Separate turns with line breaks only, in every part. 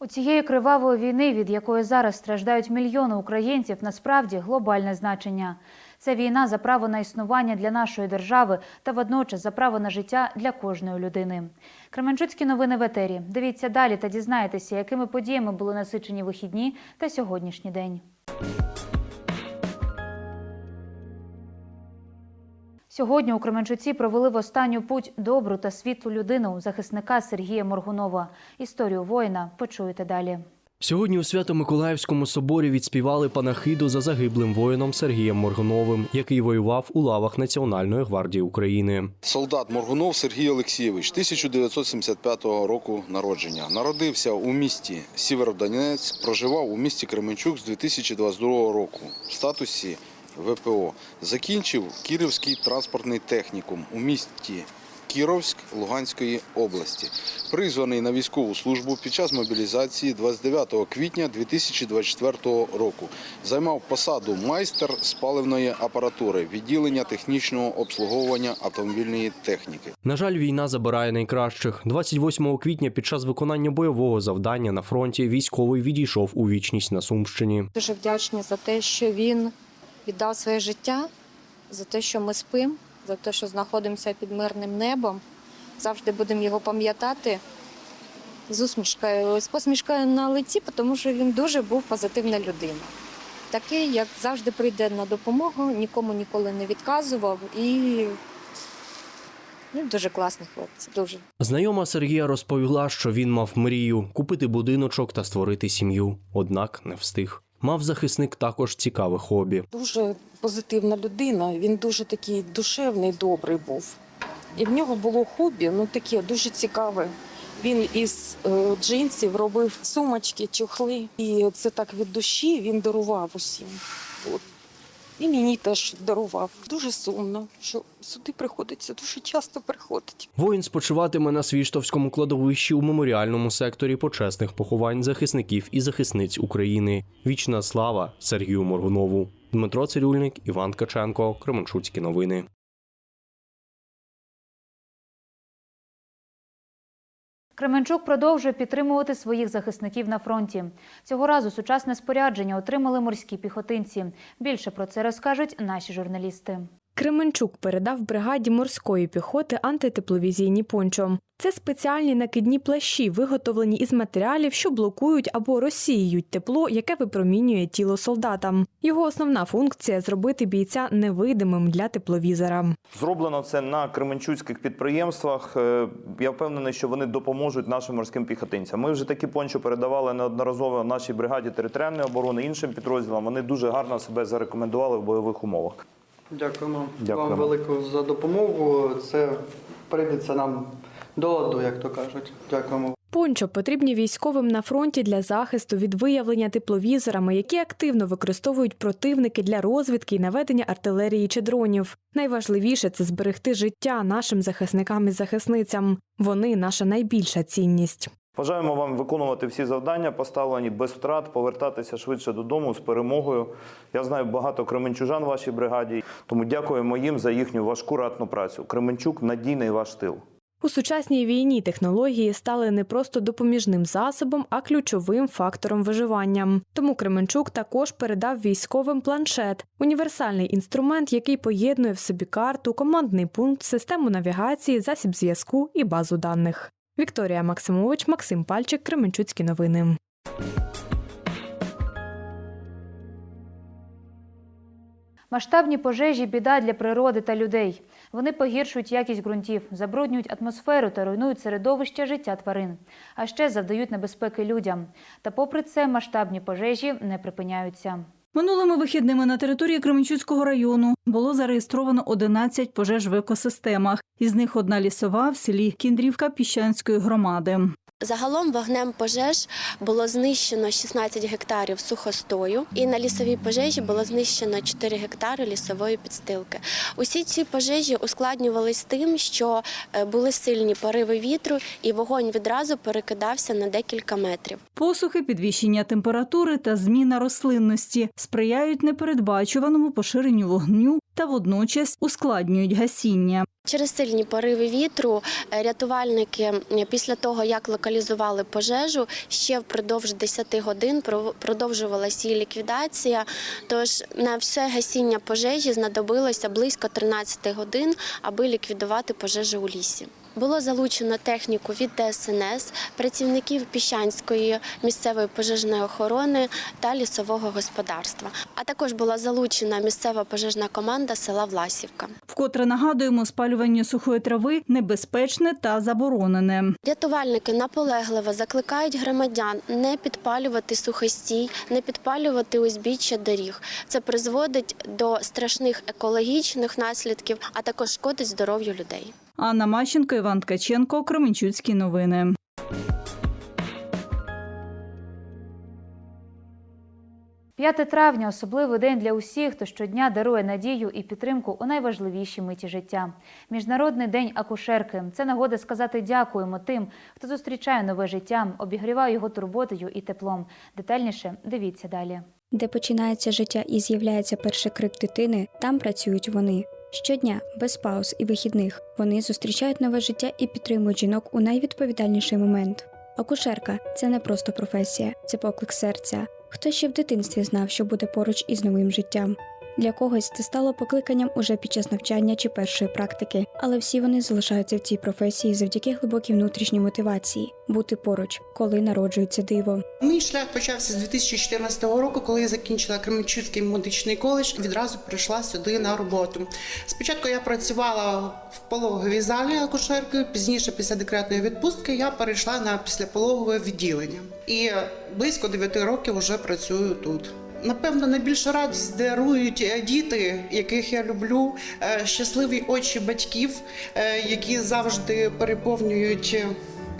У цієї кривавої війни, від якої зараз страждають мільйони українців, насправді глобальне значення. Це війна за право на існування для нашої держави та водночас за право на життя для кожної людини. Кременчуцькі новини в етері. Дивіться далі та дізнаєтеся, якими подіями були насичені вихідні та сьогоднішній день. Сьогодні у Кременчуці провели в останню путь добру та світлу людину захисника Сергія Моргунова. Історію воїна почуєте далі.
Сьогодні у Свято-Миколаївському соборі відспівали панахиду за загиблим воїном Сергієм Моргуновим, який воював у лавах Національної гвардії України.
Солдат Моргунов Сергій Олексійович, 1975 року народження. Народився у місті Сєвєродонецьк, проживав у місті Кременчук з 2022 року в статусі ВПО. Закінчив Кіровський транспортний технікум у місті Кіровськ Луганської області. Призваний на військову службу під час мобілізації 29 квітня 2024 року. Займав посаду майстер з паливної апаратури, відділення технічного обслуговування автомобільної техніки.
На жаль, війна забирає найкращих. 28 квітня під час виконання бойового завдання на фронті військовий відійшов у вічність на Сумщині.
Дуже вдячні за те, що він віддав своє життя, за те, що ми спимо, за те, що знаходимося під мирним небом. Завжди будемо його пам'ятати з усмішкою, з посмішкою на лиці, тому що він дуже був позитивна людина. Такий, як завжди прийде на допомогу, нікому ніколи не відказував і ну, дуже класний хлопець. Дуже.
Знайома Сергія розповіла, що він мав мрію купити будиночок та створити сім'ю, однак не встиг. Мав захисник також цікаве хобі.
Дуже позитивна людина. Він дуже такий душевний, добрий був. І в нього було хобі, ну таке дуже цікаве. Він із е, джинсів робив сумочки, чохли. І це так від душі він дарував усім. І мені теж дарував. Дуже сумно, що сюди приходиться дуже часто приходить.
Воїн спочиватиме на Свіштовському кладовищі у меморіальному секторі почесних поховань захисників і захисниць України. Вічна слава Сергію Моргунову. Дмитро Цирюльник, Іван Каченко, Кременчуцькі новини.
Кременчук продовжує підтримувати своїх захисників на фронті. Цього разу сучасне спорядження отримали морські піхотинці. Більше про це розкажуть наші журналісти.
Кременчук передав бригаді морської піхоти антитепловізійні пончо. Це спеціальні накидні плащі, виготовлені із матеріалів, що блокують або розсіюють тепло, яке випромінює тіло солдата. Його основна функція зробити бійця невидимим для тепловізора.
Зроблено це на кременчуцьких підприємствах. Е, Я впевнений, що вони допоможуть нашим морським піхотинцям. Ми вже такі пончо передавали неодноразово нашій бригаді територіальної оборони, іншим підрозділам. Вони дуже гарно себе зарекомендували в бойових умовах.
Дякуємо,
Дякуємо.
вам велику за допомогу. Це прийдеться нам до ладу, як то кажуть. Дякуємо.
Пончо потрібні військовим на фронті для захисту від виявлення тепловізорами, які активно використовують противники для розвідки і наведення артилерії чи дронів. Найважливіше це зберегти життя нашим захисникам і захисницям. Вони наша найбільша цінність.
Бажаємо вам виконувати всі завдання, поставлені без втрат, повертатися швидше додому з перемогою. Я знаю багато кременчужан в вашій бригаді, тому дякуємо їм за їхню важку ратну працю. Кременчук надійний ваш тил.
У сучасній війні технології стали не просто допоміжним засобом, а ключовим фактором виживання. Тому Кременчук також передав військовим планшет універсальний інструмент, який поєднує в собі карту, командний пункт, систему навігації, засіб зв'язку і базу даних. Вікторія Максимович, Максим Пальчик, Кременчуцькі новини.
Масштабні пожежі біда для природи та людей. Вони погіршують якість ґрунтів, забруднюють атмосферу та руйнують середовище життя тварин, а ще завдають небезпеки людям. Та попри це масштабні пожежі не припиняються.
Минулими вихідними на території Кременчуцького району було зареєстровано 11 пожеж в екосистемах. Із них одна лісова в селі Кіндрівка Піщанської громади.
Загалом вогнем пожеж було знищено 16 гектарів сухостою, і на лісовій пожежі було знищено 4 гектари лісової підстилки. Усі ці пожежі ускладнювались тим, що е, були сильні пориви вітру, і вогонь відразу перекидався на декілька метрів.
Посухи, підвищення температури та зміна рослинності сприяють непередбачуваному поширенню вогню та водночас ускладнюють гасіння.
Через сильні пориви вітру е, рятувальники після того, як локалізували пожежу, ще впродовж 10 годин продовжувалася її ліквідація. Тож на все гасіння пожежі знадобилося близько 13 годин, аби ліквідувати пожежу у лісі. Було залучено техніку від ДСНС, працівників Піщанської місцевої пожежної охорони та лісового господарства. А також була залучена місцева пожежна команда села Власівка.
Вкотре нагадуємо, спалювання сухої трави небезпечне та заборонене.
Рятувальники наполегливо закликають громадян не підпалювати сухостій, не підпалювати узбіччя доріг. Це призводить до страшних екологічних наслідків, а також шкодить здоров'ю людей.
Анна Мащенко, Іван Ткаченко, Кременчуцькі новини.
П'яте травня особливий день для усіх, хто щодня дарує надію і підтримку у найважливіші миті життя. Міжнародний день акушерки це нагода сказати дякуємо тим, хто зустрічає нове життя, обігріває його турботою і теплом. Детальніше дивіться далі.
Де починається життя і з'являється перший крик дитини, там працюють вони. Щодня, без пауз і вихідних, вони зустрічають нове життя і підтримують жінок у найвідповідальніший момент. Акушерка це не просто професія, це поклик серця. Хто ще в дитинстві знав, що буде поруч із новим життям? Для когось це стало покликанням уже під час навчання чи першої практики, але всі вони залишаються в цій професії завдяки глибокій внутрішній мотивації бути поруч, коли народжується диво.
Мій шлях почався з 2014 року, коли я закінчила Кременчуцький медичний коледж. Відразу прийшла сюди на роботу. Спочатку я працювала в пологовій залі акушеркою. Пізніше, після декретної відпустки, я перейшла на післяпологове відділення. І близько 9 років вже працюю тут. Напевно, найбільшу радість дарують е, діти, яких я люблю, е, щасливі очі батьків, е, які завжди переповнюють.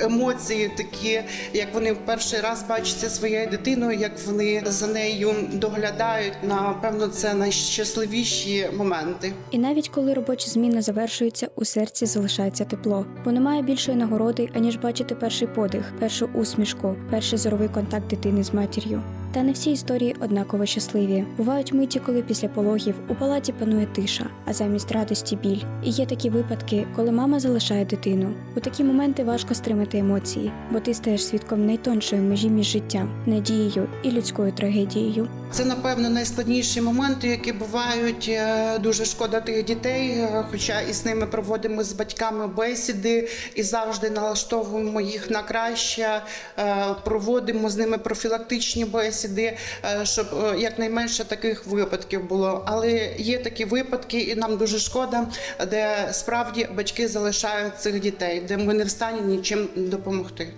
Емоції такі, як вони перший раз бачать зі своєю дитиною, як вони за нею доглядають. Напевно, це найщасливіші моменти.
І навіть коли робоча зміна завершується, у серці залишається тепло, бо немає більшої нагороди, аніж бачити перший подих, першу усмішку, перший зоровий контакт дитини з матір'ю. Та не всі історії однаково щасливі. Бувають миті, коли після пологів у палаті панує тиша, а замість радості біль. І є такі випадки, коли мама залишає дитину. У такі моменти важко стримати емоції, бо ти стаєш свідком найтоншої межі між життям, надією і людською трагедією.
Це напевно найскладніші моменти, які бувають. Е, Дуже шкода тих дітей. е, Хоча і з ними проводимо з батьками бесіди і завжди налаштовуємо їх на краще. е, Проводимо з ними профілактичні бесіди, щоб якнайменше таких випадків було. Але є такі випадки, і нам дуже шкода, де справді батьки залишають цих дітей, де ми не в стані нічим допомогти.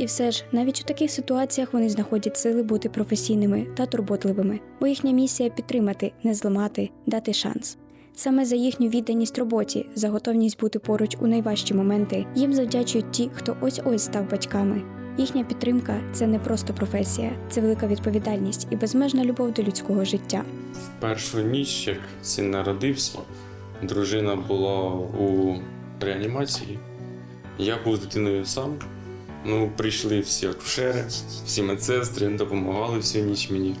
І все ж, навіть у таких ситуаціях вони знаходять сили бути професійними та турботливими, бо їхня місія підтримати, не зламати, дати шанс. Саме за їхню відданість роботі, за готовність бути поруч у найважчі моменти, їм завдячують ті, хто ось ось став батьками. Їхня підтримка це не просто професія, це велика відповідальність і безмежна любов до людського життя.
В першу ніч, як син народився, дружина була у реанімації. Я був з дитиною сам. Ну, прийшли всі акушери, всі медсестри, допомагали всю ніч мені.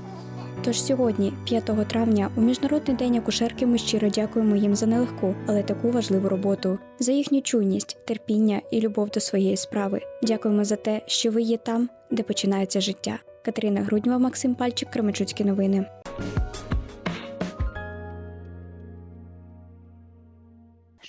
Тож сьогодні, 5 травня, у міжнародний день акушерки, ми щиро дякуємо їм за нелегку, але таку важливу роботу, за їхню чуйність, терпіння і любов до своєї справи. Дякуємо за те, що ви є там, де починається життя. Катерина Груднєва, Максим Пальчик, Кременчуцькі новини.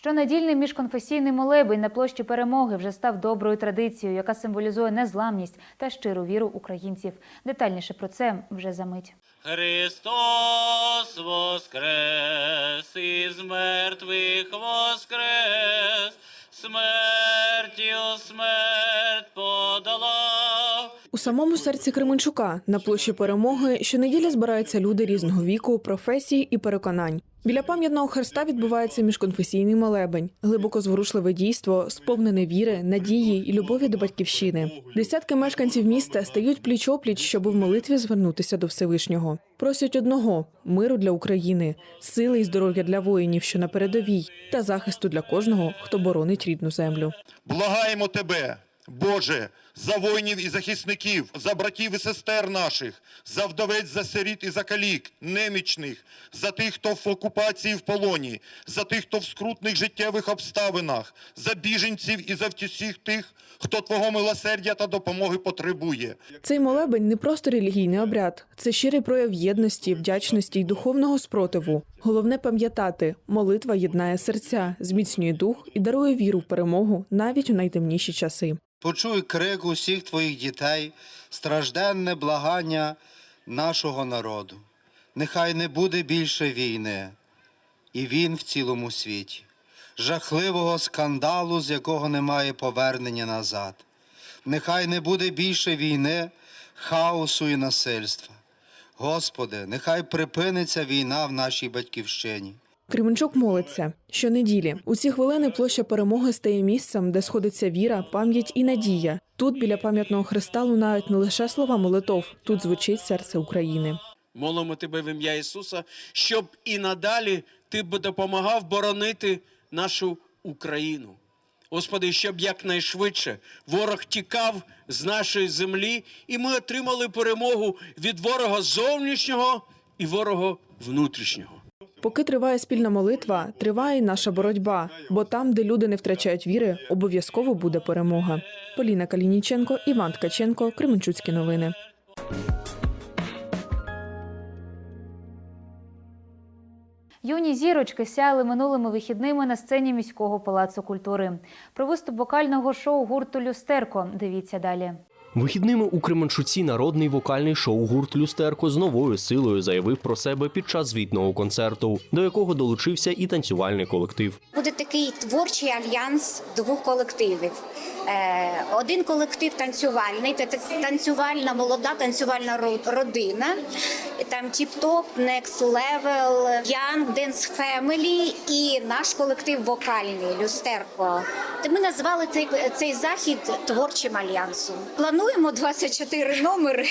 Щонедільний міжконфесійний молебень на площі перемоги вже став доброю традицією, яка символізує незламність та щиру віру українців. Детальніше про це вже за мить.
Христос воскрес, із мертвих воскрес, смертю смерть подолав.
У самому серці Кременчука на площі перемоги щонеділя збираються люди різного віку, професій і переконань. Біля пам'ятного хреста відбувається міжконфесійний молебень, глибоко зворушливе дійство, сповнене віри, надії і любові до батьківщини. Десятки мешканців міста стають пліч-опліч, щоб в молитві звернутися до Всевишнього. Просять одного миру для України, сили і здоров'я для воїнів, що на передовій, та захисту для кожного, хто боронить рідну землю.
Благаємо тебе, Боже, за воїнів і захисників, за братів і сестер наших, за вдовець, за сиріт і за калік, немічних, за тих, хто в окупації в полоні, за тих, хто в скрутних життєвих обставинах, за біженців і за всіх тих, хто Твого милосердя та допомоги потребує.
Цей молебень не просто релігійний обряд, це щирий прояв єдності, вдячності й духовного спротиву. Головне пам'ятати, молитва єднає серця, зміцнює дух і дарує віру в перемогу навіть у найтемніші часи.
Почуй крик усіх твоїх дітей, стражденне благання нашого народу. Нехай не буде більше війни, і він в цілому світі, жахливого скандалу, з якого немає повернення назад. Нехай не буде більше війни, хаосу і насильства. Господи, нехай припиниться війна в нашій батьківщині.
Кременчук молиться щонеділі. У ці хвилини площа перемоги стає місцем, де сходиться віра, пам'ять і надія. Тут біля пам'ятного хреста лунають не лише слова молитов, тут звучить серце України.
Молимо тебе в ім'я Ісуса, щоб і надалі ти б допомагав боронити нашу Україну. Господи, щоб якнайшвидше ворог тікав з нашої землі, і ми отримали перемогу від ворога зовнішнього і ворога внутрішнього.
Поки триває спільна молитва, триває й наша боротьба, бо там, де люди не втрачають віри, обов'язково буде перемога. Поліна Калініченко, Іван Ткаченко, Кременчуцькі новини.
Юні зірочки сяяли минулими вихідними на сцені міського палацу культури. Про виступ вокального шоу гурту Люстерко. Дивіться далі.
Вихідними у Кременчуці народний вокальний шоу гурт Люстерко з новою силою заявив про себе під час звітного концерту, до якого долучився і танцювальний колектив.
Буде такий творчий альянс двох колективів. Е, один колектив танцювальний, це танцювальна молода танцювальна ро- родина. Там тіп-топ, Next Level, Young Dance Family і наш колектив вокальний Люстерко. Ми назвали цей, цей захід творчим альянсом. Плануємо 24 номери.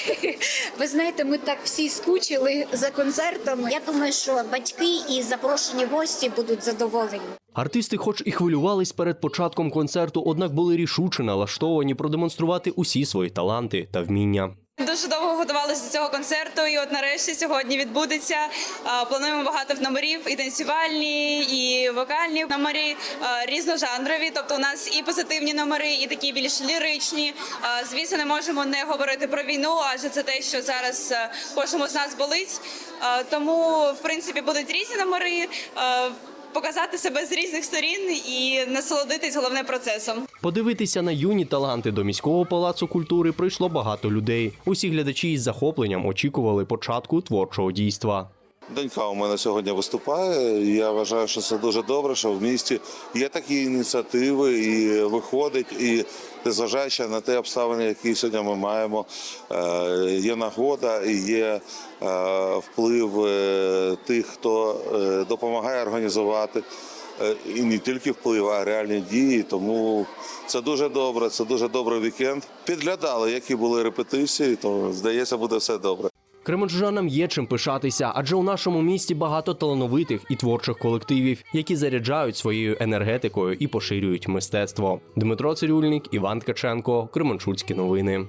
Ви знаєте, ми так всі скучили за концертами. Я думаю, що батьки і запрошені гості будуть задоволені.
Артисти, хоч і хвилювались перед початком концерту, однак були рішуче налаштовані продемонструвати усі свої таланти та вміння.
Дуже довго готувалися до цього концерту, і от нарешті сьогодні відбудеться. Плануємо багато номерів і танцювальні, і вокальні номери різножанрові. Тобто, у нас і позитивні номери, і такі більш ліричні. Звісно, не можемо не говорити про війну, адже це те, що зараз а, кожному з нас болить. Тому, в принципі, будуть різні номери. Показати себе з різних сторін і насолодитись головне процесом.
Подивитися на юні таланти до міського палацу культури прийшло багато людей. Усі глядачі із захопленням очікували початку творчого дійства.
Донька у мене сьогодні виступає. Я вважаю, що це дуже добре, що в місті є такі ініціативи і виходить, і незважаючи на те обставини, які сьогодні ми маємо, е, є нагода і є е, вплив е, тих, хто допомагає організувати. І не тільки вплив, а реальні дії. Тому це дуже добре. Це дуже добрий вікенд. Підглядали, які були репетиції, то здається, буде все добре.
Кременчужанам є чим пишатися, адже у нашому місті багато талановитих і творчих колективів, які заряджають своєю енергетикою і поширюють мистецтво. Дмитро Цирюльник, Іван Ткаченко, Кременчуцькі новини.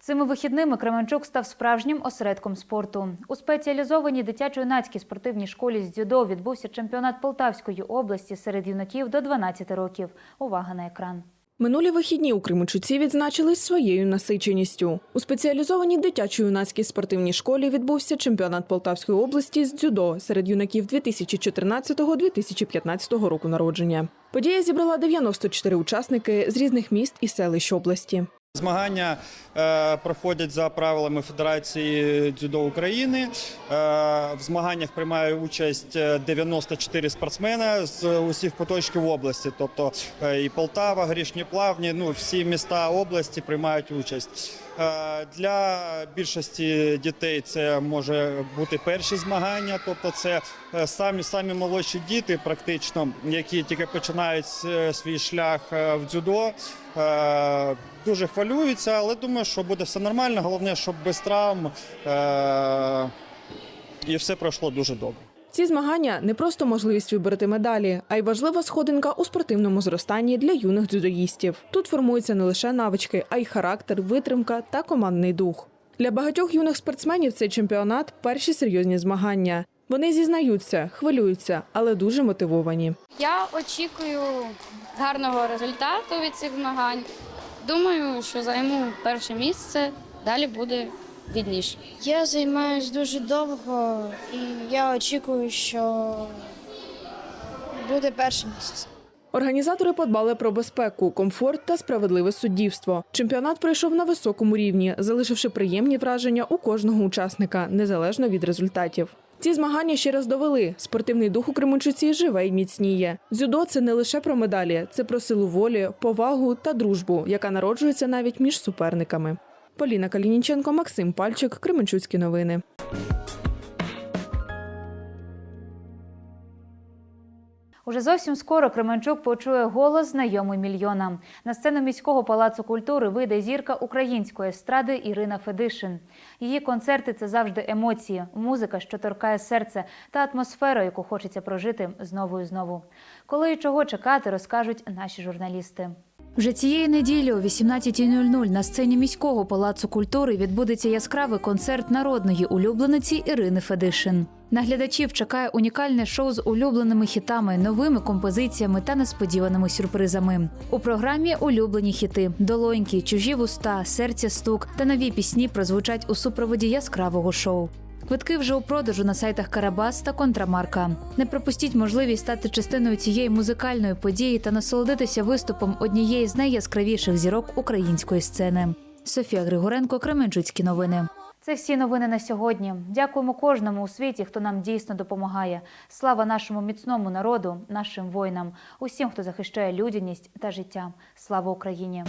Цими вихідними Кременчук став справжнім осередком спорту. У спеціалізованій дитячо-юнацькій спортивній школі з дзюдо відбувся чемпіонат Полтавської області серед юнаків до 12 років. Увага на екран.
Минулі вихідні у Кримучуці відзначились своєю насиченістю. У спеціалізованій дитячо-юнацькій спортивній школі відбувся чемпіонат Полтавської області з дзюдо серед юнаків 2014-2015 року народження. Подія зібрала 94 учасники з різних міст і селищ області.
Змагання е, проходять за правилами Федерації дзюдо України. Е, в змаганнях приймає участь е, 94 спортсмена з усіх куточків області, тобто е, і Полтава, Грішні Плавні, ну всі міста області приймають участь. Е, для більшості дітей це може бути перші змагання, тобто це е, самі самі молодші діти, практично, які тільки починають е, свій шлях в дзюдо. Дуже хвилюються, але думаю, що буде все нормально. Головне, щоб без травм і все пройшло дуже добре.
Ці змагання не просто можливість вибороти медалі, а й важлива сходинка у спортивному зростанні для юних дзюдоїстів. Тут формуються не лише навички, а й характер, витримка та командний дух. Для багатьох юних спортсменів цей чемпіонат перші серйозні змагання. Вони зізнаються, хвилюються, але дуже мотивовані.
Я очікую гарного результату від цих змагань. Думаю, що займу перше місце, далі буде відніше.
Я займаюсь дуже довго і я очікую, що буде перше місце.
Організатори подбали про безпеку, комфорт та справедливе суддівство. Чемпіонат пройшов на високому рівні, залишивши приємні враження у кожного учасника, незалежно від результатів. Ці змагання ще раз довели, спортивний дух у Кременчуці живе й міцніє. Дзюдо це не лише про медалі, це про силу волі, повагу та дружбу, яка народжується навіть між суперниками. Поліна Калініченко, Максим Пальчик, Кременчуцькі новини.
Уже зовсім скоро Кременчук почує голос знайомий мільйонам. На сцену міського палацу культури вийде зірка української естради Ірина Федишин. Її концерти це завжди емоції, музика, що торкає серце, та атмосфера, яку хочеться прожити знову і знову. Коли і чого чекати, розкажуть наші журналісти. Вже цієї неділі о 18.00 на сцені міського палацу культури відбудеться яскравий концерт народної улюблениці Ірини Федишин. Наглядачів чекає унікальне шоу з улюбленими хітами, новими композиціями та несподіваними сюрпризами. У програмі улюблені хіти, долоньки, чужі вуста, серця стук та нові пісні прозвучать у супроводі яскравого шоу. Квитки вже у продажу на сайтах Карабас та Контрамарка. Не пропустіть можливість стати частиною цієї музикальної події та насолодитися виступом однієї з найяскравіших зірок української сцени. Софія Григоренко, Кременчуцькі новини. Це всі новини на сьогодні. Дякуємо кожному у світі, хто нам дійсно допомагає. Слава нашому міцному народу, нашим воїнам, усім, хто захищає людяність та життя. Слава Україні!